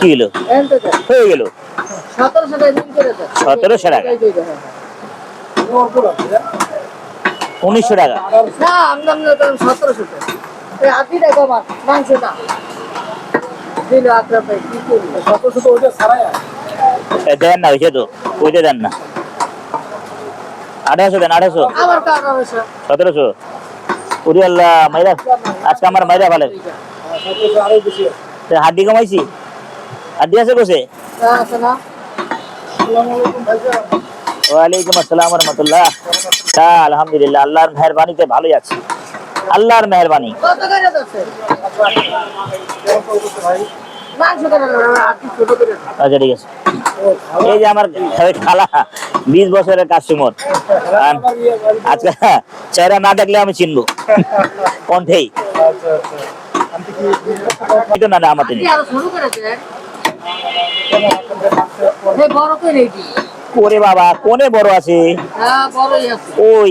কি হলো? হয়ে গেল। সতেরোশো টাকা দিন করে দেন। 1700 টাকা? এই যে, এই যে, হ্যাঁ, উনিশশো টাকা। হ্যাঁ। না ওইটা দেন না। হয়েছে তো ওইটা দেন না। আঠারোশো দেন আঠারোশো। সতেরোশো। উরি আল্লাহ মাইরা আজকে আমার মাইরা ভালো হাড্ডি কমাইছি? হাড্ডি আছে ভাইজান ওয়ালাইকুম আসসালাম রহমতুল্লাহ আলহামদুলিল্লাহ, আল্লাহর মেহরবানিতে ভালোই আছি। আল্লাহর মেহরবানি। আচ্ছা ঠিক আছে। এই যে আমার খালা, বিশ বছরের কাস্টমার। আজকে চেহারা না দেখলে আমি চিনবো। কণ্ঠেই। এটা না না এটি ওরে বাবা কোনে বড় আছে? হ্যাঁ বড়ই আছে। ওই।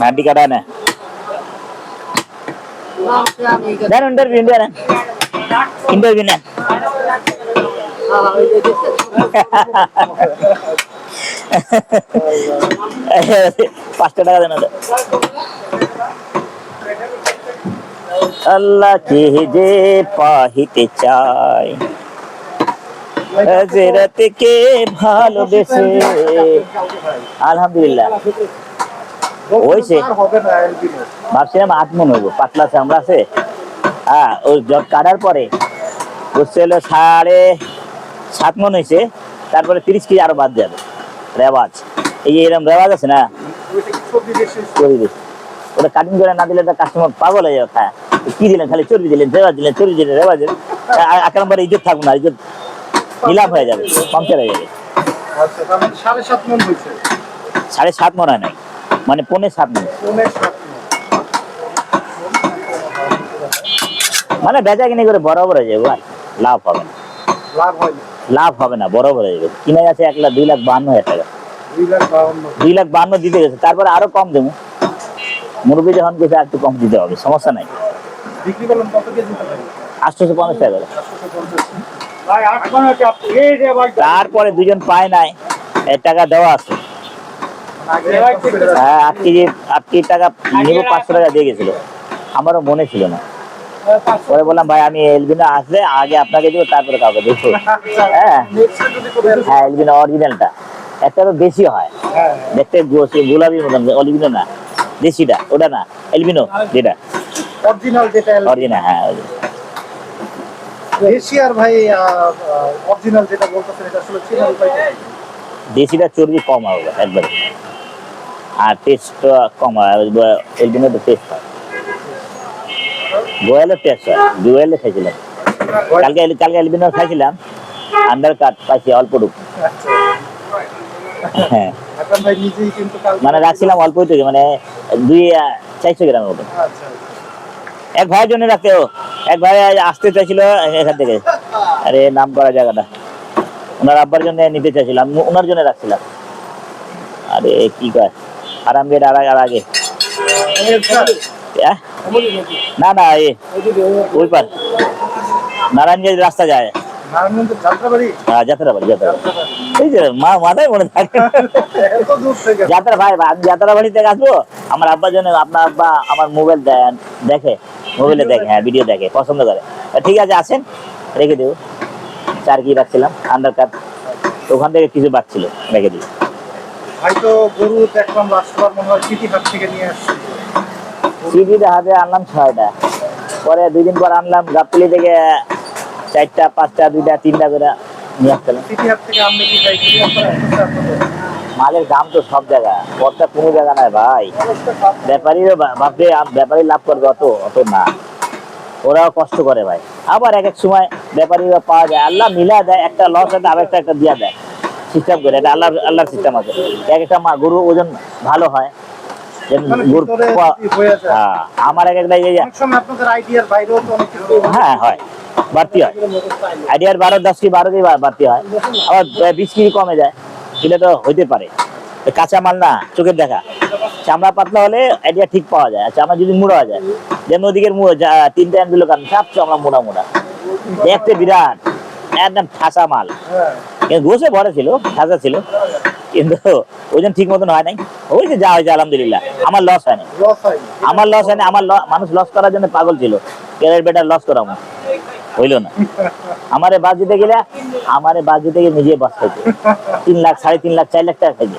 হাড্ডি কাটা না ইন্টারভিউ দেন। ইন্টারভিউ নেন হ্যাঁ, ওই যে দেখছেন? পাঁচটা টাকা দেন ওদের। আল্লাহকে যে পাহিতে চাই হজরতকে ভালোবেসে। আলহামদুলিল্লাহ। হয়েছে ভাবছিলাম আট মন হইব, পাতলা চামড়া আছে। হ্যাঁ ওই জট কাটার পরে বুঝতে হলো সাড়ে সাত মন হয়েছে তারপরে তিরিশ কেজি আরও বাদ যাবে। রেওয়াজ। এই যে এরকম রেওয়াজ আছে না? ওটা কাটিং করে না দিলে কাস্টমার পাগল হয়ে যাবে খায়। কি দিলেন খালি চর্বি দিলেন রেওয়াজ দিলেন চর্বি দিলেন রেওয়াজ দিলেন। আ- এক নম্বরে ইজ্জত থাকবে না ইজ্জত নিলাম হয়ে যাবে পাংচার হয়ে যাবে। সাড়ে সাত মন হয়েছে। সাড়ে সাত মন হয় নাই মানে পৌনে সাত মন। মানে। বেচা কিনে করে বরাবর হয়ে যাবে লাভ হবে না। লাভ হবে না বরাবর হয়ে যাবে। কিনে গেছে এক লাখ দুই লাখ বান্ন হাজার টাকা। দুই লাখ বান্ন দিতে গেছে। তারপরে আরও কম দেবো। মুরব্বী যখন গেছে একটু কম দিতে হবে। সমস্যা নাই। আটশোশো পঞ্চাশ টাকা তারপরে দুজন পায় নাই। এর টাকা দেওয়া আছে। হ্যাঁ আট কেজি আট কেজি টাকা নিব পাঁচশো টাকা দিয়ে গেছিল। আমারও মনে ছিল না। পরে বললাম ভাই আমি এলবিনা আসলে আগে আপনাকে দিব তারপরে কাউকে দেখো হ্যাঁ। হ্যাঁ এলবিনা অরিজিনালটা একটা তো দেশি হয়। হ্যাঁ। দেখতে গোলাপি মতন অলিভিনো না। দেশিটা ওটা না এলবিনো যেটা। অরিজিনাল যেটা অরিজিনাল হ্যাঁ। এশিয়ার ভাই অরিজিনাল যেটা বলতেছেন এটা আসলে চেনার উপায়টা দেশিটা চর্বি কম হবে একবারে। আর টেস্ট কম হয় এলবিনো তো টেস্ট হয়। গোয়ালের টেস্ট হয় গোয়ালে খাইছিলাম। কালকে কালকে এলবিনো খাইছিলাম আন্ডার কাট পাইছি অল্পটুকু আচ্ছা। হ্যাঁ। মানে রাখছিলাম অল্প থেকে মানে দুই চারশো গ্রামের মতো। আচ্ছা এক ভাইয়ের জন্য রাখতে ও এক ভাই আসতে চাইছিল এখান থেকে। আরে নাম করা জায়গাটা। ওনার আব্বার জন্য নিতে চাইছিলাম ওনার জন্য রাখছিলাম। আরে কি কয়? আরাম গেট আর আর আগে। না না এ ওই পার। নারায়ণগঞ্জ রাস্তা যায়। হ্যাঁ, যাত্রাবাড়ি যাত্রাবাড়ি। এই যে মা মাথায় মনে থাকে। এত দূর থেকে। যাত্রা ভাই যাত্রা বাড়ি থেকে আসব? আমার আব্বার জন্য আপনার আব্বা আমার মোবাইল দেখে মোবাইলে দেখে হ্যাঁ ভিডিও দেখে পছন্দ করে। ঠিক আছে আসেন রেখে দেবো। চার কি রাখছিলাম আন্ডার কাট ওখান থেকে কিছু বাচ্ছিল রেখে দিই। ভাই গরু দেখলাম লাস্টবার মনে হয় সিটি হাট থেকে নিয়ে আসছি। সিডিটা হাতে আনলাম ছয়টা। পরে দুই দিন পর আনলাম গাবতলি থেকে চারটা পাঁচটা দুইটা তিনটা করে মালের দাম তো সব জায়গা। পথটা কোনো জায়গা নাই ভাই। অবস্থা খারাপ। ব্যাপারীরও বা- বাপরে আম- ব্যাপারী লাভ করবে অত অত না। ওরাও কষ্ট করে ভাই। আবার এক এক সময় ব্যাপারীরা পাওয়া যায়। আল্লাহ মিলা দেয় একটা লস আছে আর একটা একটা দিয়া দেয়। সিস্টেম করে এটা আল্লাহ আল্লাহর সিস্টেম আছে। এক একটা গরু ওজন ভালো হয়। আমার এক একটা কিছু হ্যাঁ। হয় বাড়তি হয়। আইডিয়ার বারো দশ কি বারো কি বাড়তি হয়। আবার বিশ কেজি কমে যায়। সেটা তো হইতে পারে। কাঁচা মাল না চোখের দেখা। চামড়া পাতলা হলে আইডিয়া ঠিক পাওয়া যায়। চামড়া যদি মুড়া যায় যেমন ওদিকের তিনটে আনগুলো কারণ সব চামড়া মোড়া মোড়া। দেখতে বিরাট। একদম ঠাসা মাল। হ্যাঁ। গোসে ভরে ছিল ঠাসা ছিল। কিন্তু ওজন ঠিক মতন হয় নাই। ওই যে যা হয়েছে আলহামদুলিল্লাহ। আমার লস হয় হয়নি। আমার লস হয়নি আমার মানুষ লস করার জন্য পাগল ছিল। কেলের বেটার লস করাবো। হইল না। আমারে বাস দিতে গেলে আমারে বাস দিতে গেলে নিজে বাস খাইছে তিন লাখ সাড়ে তিন লাখ চার লাখ টাকা খাইছে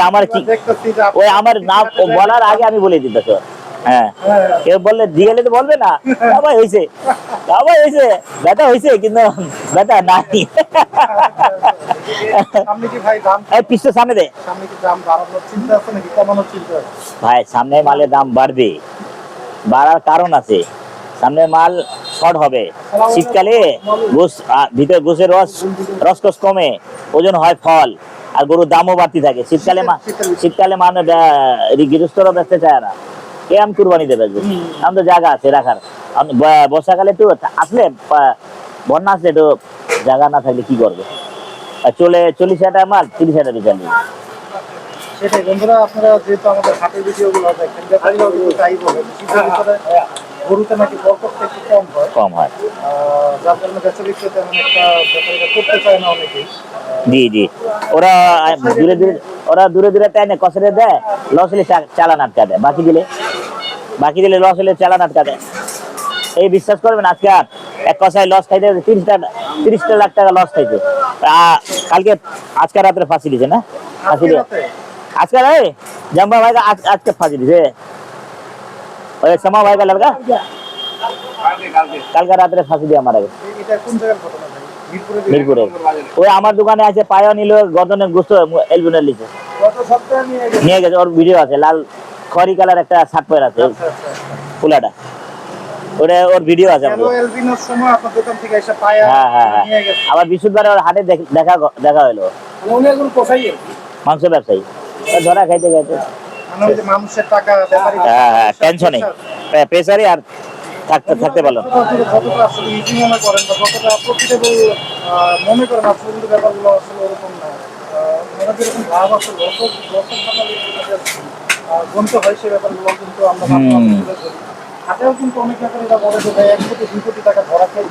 আমরা ওই কি- ওই আমার নাম বলার আগে আমি বলে দিত হ্যাঁ, কেউ বললে দিয়ে গেলে তো বলবে না। বাবা হয়েছে বাবা হয়েছে ব্যথা হয়েছে কিন্তু ব্যথা নাই। সামনে দে। ভাই সামনে মালের দাম বাড়বে। বাড়ার কারণ আছে। সামনে মাল শর্ট হবে। শীতকালে গোস ভিতরে গোসের রস রসকস কমে ওজন হয় ফল আর গরুর দামও বাড়তি থাকে। শীতকালে শীতকালে মানে গৃহস্থরা বেচতে চায় না। আম কুরবানি দেবে আমি তো জায়গা আছে রাখার। বর্ষাকালে একটু আসলে বন্যা আসলে একটু জায়গা না থাকলে কি করবে? চলে চল্লিশ হাজার মাল তিরিশ হাজার টাকা নিয়ে সেটাই বন্ধুরা আপনারা যেহেতু আমাদের হাটের ভিডিও দেখেন ব্যাপারীরাও কিন্তু তাই বলে শীতের ভিতরে গরুতে নাকি বরকতটা একটু কম হয়। কম হয়। যার কারণে বেচা বিক্রি তেমন একটা ব্যাপারীরা করতে চায় না অনেকেই। জি জি। ওরা দূরে দূরে ওরা দূরে দূরে তাই না দেয় লস হলে চা- চালান আটকা দেয়। বাকি দিলে বাকি দিলে লস হলে চালান আটকা দেয়। এই বিশ্বাস করবেন, আজকে আর এক কষায় লস খাইতে তিরিশটা তিরিশটা লাখ টাকা লস খাইছে কালকে, আজকে রাত্রে ফাঁসি দিছে না? ফাঁসি দিয়ে। আজকে রে জাম্বা ভাই আজকে ফাঁসি দিছে ওই ভাই কালকে রাত্রে ফাঁসি দিয়ে মারা গেছে। মিরপুরে। ওই আমার দোকানে আছে পায়া নিল গদনের গোস্ত এলবিনের লিখে নিয়ে গেছে, ওর ভিডিও আছে, লাল খড়ি কালার একটা শার্ট পরে আছে ফুলাটা। ওটা ওর ভিডিও আছে আমাদের। সময় আপনার দোকান থেকে এসে পায়া হ্যাঁ হ্যাঁ হ্যাঁ। আবার বিশুদ্ধবার ওর হাটে দেখ- দেখা হলো উনি এখন কোথায় মাংস ব্যবসায়ী। ধরা খাইতে মানে মানুষের টাকা হ্যাঁ হ্যাঁ টেনশনে প্রেসারে আর থাকতে থাকতে পারল ব্যাপারগুলো আসলে ওরকম না। ভাব গণিত হয় সে ব্যাপারগুলো কিন্তু আমরা। হাটেও কিন্তু অনেক বলে যে এক কোটি দুই কোটি টাকা ধরা খেয়ে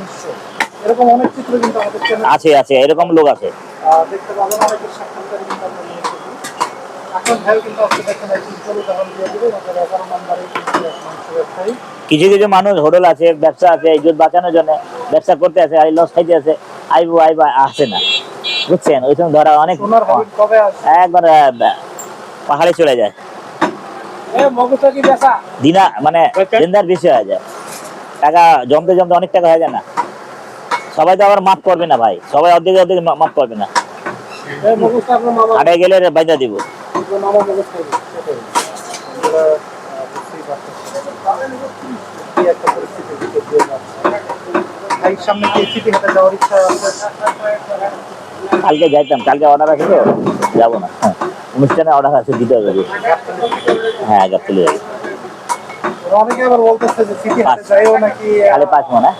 এরকম অনেক চিত্র কিন্তু আমাদের চ্যানেল আছে আছে এরকম লোক আছে। দেখতে পাবেন। অনেকের সাক্ষাৎকার কিন্তু আমরা নিয়ে এসেছি। এখন ভাইও কিন্তু আজকে দেখেন একটি উজ্জ্বল উদাহরণ দিয়ে দেবে আমাদের এগারো নম্বরে কিন্তু এক মাংস ব্যবসায়ী। কিছু কিছু মানুষ হোটেল আছে ব্যবসা আছে ইজ্জত বাঁচানোর জন্য ব্যবসা করতে আছে আর লস খাইতে আছে। আইবো আইবো আসে না। বুঝছেন? ওই সময় ধরা অনেক একবার পাহাড়ে চলে যায়। দিনা মানে দিনদার বেশি হয়ে যায়। টাকা জমতে জমতে অনেক টাকা হয়ে যায় না। সবাই তো আবার মাফ করবে না ভাই। সবাই অর্ধেক অর্ধেক মাফ করবে না। হাটে গেলে বাইজা দিব। কালকে যাইতাম কালকে অর্ডার আছে তো যাব না। হ্যাঁ অনুষ্ঠানে অর্ডার আছে দিতে হবে। হ্যাঁ গাবতলি যাবে। অনেকে আবার বলতেছে যে সিটি হাতে যাইও নাকি কালে পাঁচ মনে?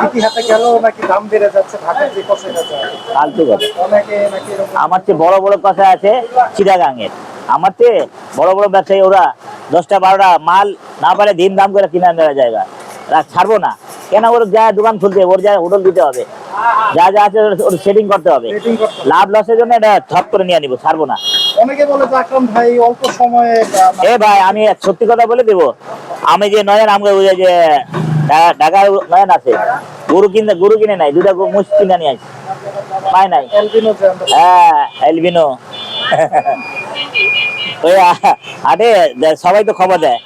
সিটি হাতে গেলেও নাকি দাম বেড়ে যাচ্ছে ঢাকার যে কষাইটা যায় ফালতু কথা। অনেকে নাকি আমার চেয়ে বড় বড় কথা আছে চিটাগাঙের আমার চেয়ে বড় বড় ব্যবসায়ী ওরা দশটা বারোটা মাল না পারে দিন দাম করে কিনে নেওয়া জায়গা। ছাড়বো না। কেন? ওর যা দোকান খুলতে ওর যা হোটেল দিতে হবে। যা যা আছে ওর- সেটিং করতে হবে। করতে হবে। লাভ লসের জন্য এটা থপ করে নিয়ে নিবো ছাড়বো না। অনেকে বলে যে আকরাম ভাই অল্প সময়ে এ ভাই আমি সত্যি কথা বলে দেবো। আমি যে নয়ন ওই যে ঢা- ঢাকার নয়ন আছে গরু কিনে গরু কিনে নাই দুটা কিনে নিয়ে আসি পায় নাই। হ্যাঁ এলবিনো ওই আ- সবাই তো খবর দেয়।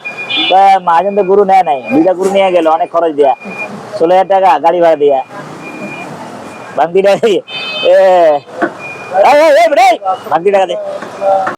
তো মাঝে তো গরু নেয় নাই দুইটা গরু নিয়ে গেল অনেক খরচ দেয়া। ষোলো হাজার টাকা গাড়ি ভাড়া দিয়া। দিয়ে এ এই, এই, এই, এই, বাংতি টাকা দে